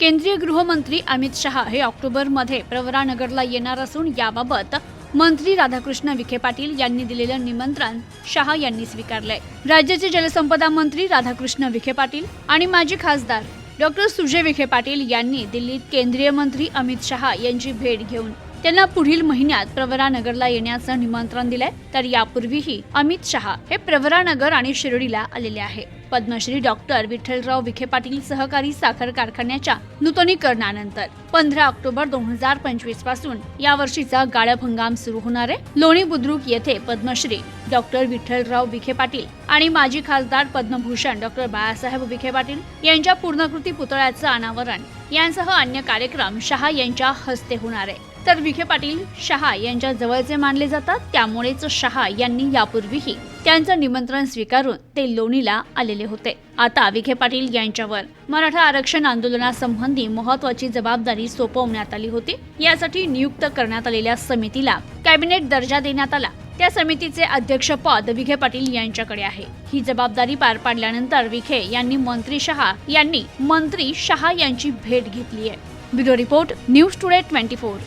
केंद्रीय गृहमंत्री अमित शहा हे ऑक्टोबरमध्ये प्रवरानगरला येणार असून याबाबत मंत्री राधाकृष्ण विखे पाटील यांनी दिलेलं निमंत्रण शहा यांनी स्वीकारलंय. राज्याचे जलसंपदा मंत्री राधाकृष्ण विखे पाटील आणि माजी खासदार डॉक्टर सुजय विखे पाटील यांनी दिल्लीत केंद्रीय मंत्री अमित शहा यांची भेट घेऊन त्यांना पुढील महिन्यात प्रवरानगरला येण्याचं निमंत्रण दिलंय. तर यापूर्वीही अमित शहा हे प्रवरानगर आणि शिर्डीला आलेले आहे. पद्मश्री डॉक्टर विठ्ठलराव विखे पाटील सहकारी साखर कारखान्याच्या नूतनीकरणानंतर पंधरा ऑक्टोबर दोन हजार पंचवीसपासून या वर्षीचा गाळप हंगाम सुरू होणार आहे. लोणी बुद्रुक येथे पद्मश्री डॉक्टर विठ्ठलराव विखे पाटील आणि माजी खासदार पद्मभूषण डॉक्टर बाळासाहेब विखे पाटील यांच्या पूर्णाकृती पुतळ्याचं अनावरण यांसह अन्य कार्यक्रम शहा यांच्या हस्ते होणार आहे. तर विखे पाटील शहा यांच्या जवळचे मानले जातात त्यामुळेच शहा यांनी यापूर्वीही त्यांचं निमंत्रण स्वीकारून ते लोणीला आलेले होते. आता विखे पाटील यांच्यावर मराठा आरक्षण आंदोलनासंबंधी महत्वाची जबाबदारी सोपवण्यात आली होती. यासाठी नियुक्त करण्यात आलेल्या समितीला कॅबिनेट दर्जा देण्यात आला. त्या समितीचे अध्यक्षपद विखे पाटील यांच्याकडे आहे. ही जबाबदारी पार पाडल्यानंतर विखे यांनी मंत्री शहा यांनी मंत्री शहा यांची भेट घेतली आहे. Bureau report news today twenty four.